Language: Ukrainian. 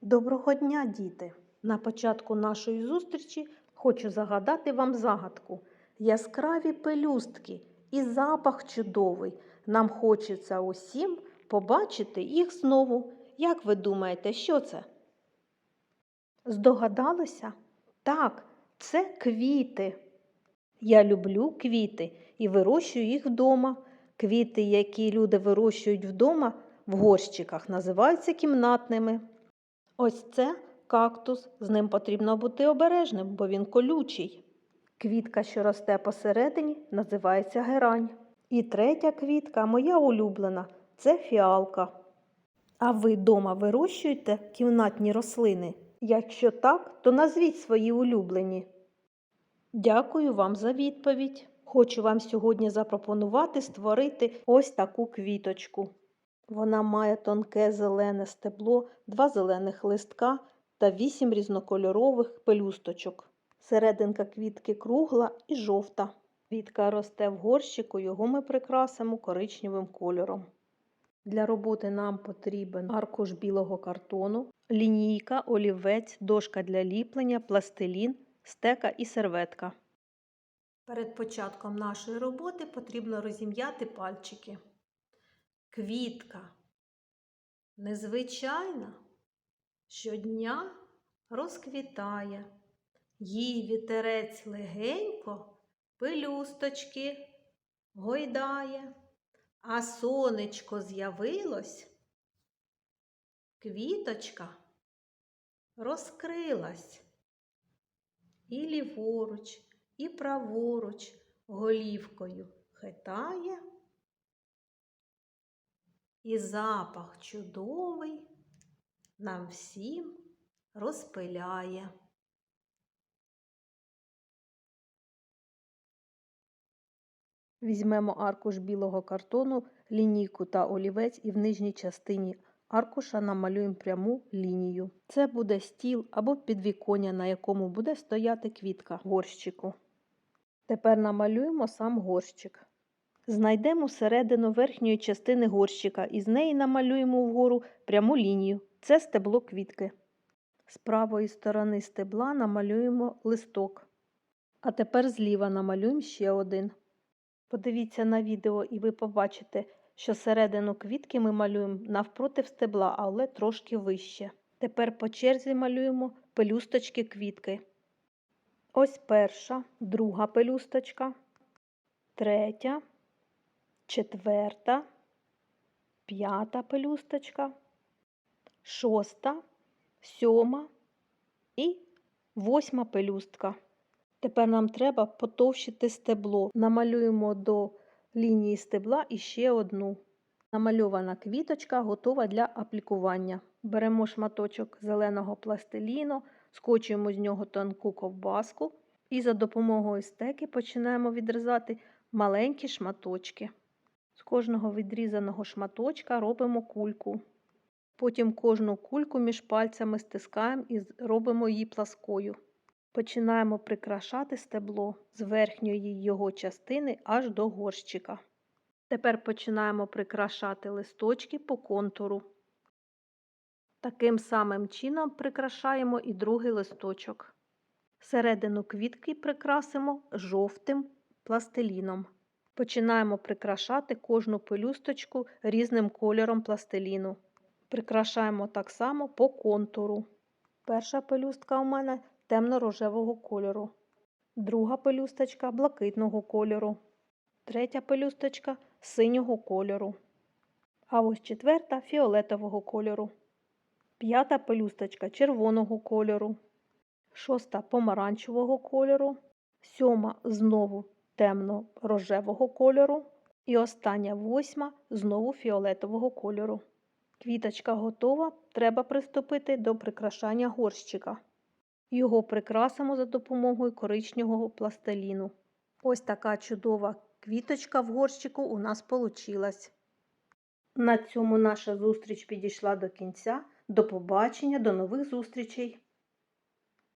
Доброго дня, діти! На початку нашої зустрічі хочу загадати вам загадку. Яскраві пелюстки і запах чудовий. Нам хочеться усім побачити їх знову. Як ви думаєте, що це? Здогадалися? Так, це квіти. Я люблю квіти і вирощую їх вдома. Квіти, які люди вирощують вдома в горщиках, називаються кімнатними. Ось це кактус. З ним потрібно бути обережним, бо він колючий. Квітка, що росте посередині, називається герань. І третя квітка, моя улюблена, це фіалка. А ви дома вирощуєте кімнатні рослини? Якщо так, то назвіть свої улюблені. Дякую вам за відповідь. Хочу вам сьогодні запропонувати створити ось таку квіточку. Вона має тонке зелене стебло, два зелених листка та вісім різнокольорових пелюсточок. Серединка квітки кругла і жовта. Квітка росте в горщику, його ми прикрасимо коричневим кольором. Для роботи нам потрібен аркуш білого картону, лінійка, олівець, дошка для ліплення, пластилін, стека і серветка. Перед початком нашої роботи потрібно розім'яти пальчики. Квітка незвичайна щодня розквітає, їй вітерець легенько пелюсточки гойдає, а сонечко з'явилось, квіточка розкрилась і ліворуч, і праворуч голівкою хитає. І запах чудовий нам всім розпиляє. Візьмемо аркуш білого картону, лінійку та олівець і в нижній частині аркуша намалюємо пряму лінію. Це буде стіл або підвіконня, на якому буде стояти квітка горщику. Тепер намалюємо сам горщик. Знайдемо середину верхньої частини горщика і з неї намалюємо вгору пряму лінію. Це стебло квітки. З правої сторони стебла намалюємо листок. А тепер зліва намалюємо ще один. Подивіться на відео і ви побачите, що середину квітки ми малюємо навпроти стебла, але трошки вище. Тепер по черзі малюємо пелюсточки квітки. Ось перша, друга пелюсточка, третя четверта, п'ята пелюсточка, шоста, сьома і восьма пелюстка. Тепер нам треба потовщити стебло. Намалюємо до лінії стебла і ще одну. Намальована квіточка готова для аплікування. Беремо шматочок зеленого пластиліну, скочуємо з нього тонку ковбаску і за допомогою стеки починаємо відрізати маленькі шматочки. Кожного відрізаного шматочка робимо кульку. Потім кожну кульку між пальцями стискаємо і робимо її пласкою. Починаємо прикрашати стебло з верхньої його частини аж до горщика. Тепер починаємо прикрашати листочки по контуру. Таким самим чином прикрашаємо і другий листочок. Середину квітки прикрасимо жовтим пластиліном. Починаємо прикрашати кожну пелюсточку різним кольором пластиліну. Прикрашаємо так само по контуру. Перша пелюстка у мене темно-рожевого кольору, друга пелюсточка блакитного кольору, третя пелюсточка синього кольору. А ось четверта фіолетового кольору, п'ята пелюсточка червоного кольору, шоста помаранчевого кольору, сьома знову темно-рожевого кольору. І остання восьма знову фіолетового кольору. Квіточка готова, треба приступити до прикрашання горщика. Його прикрасимо за допомогою коричневого пластиліну. Ось така чудова квіточка в горщику у нас получилась. На цьому наша зустріч підійшла до кінця. До побачення, до нових зустрічей!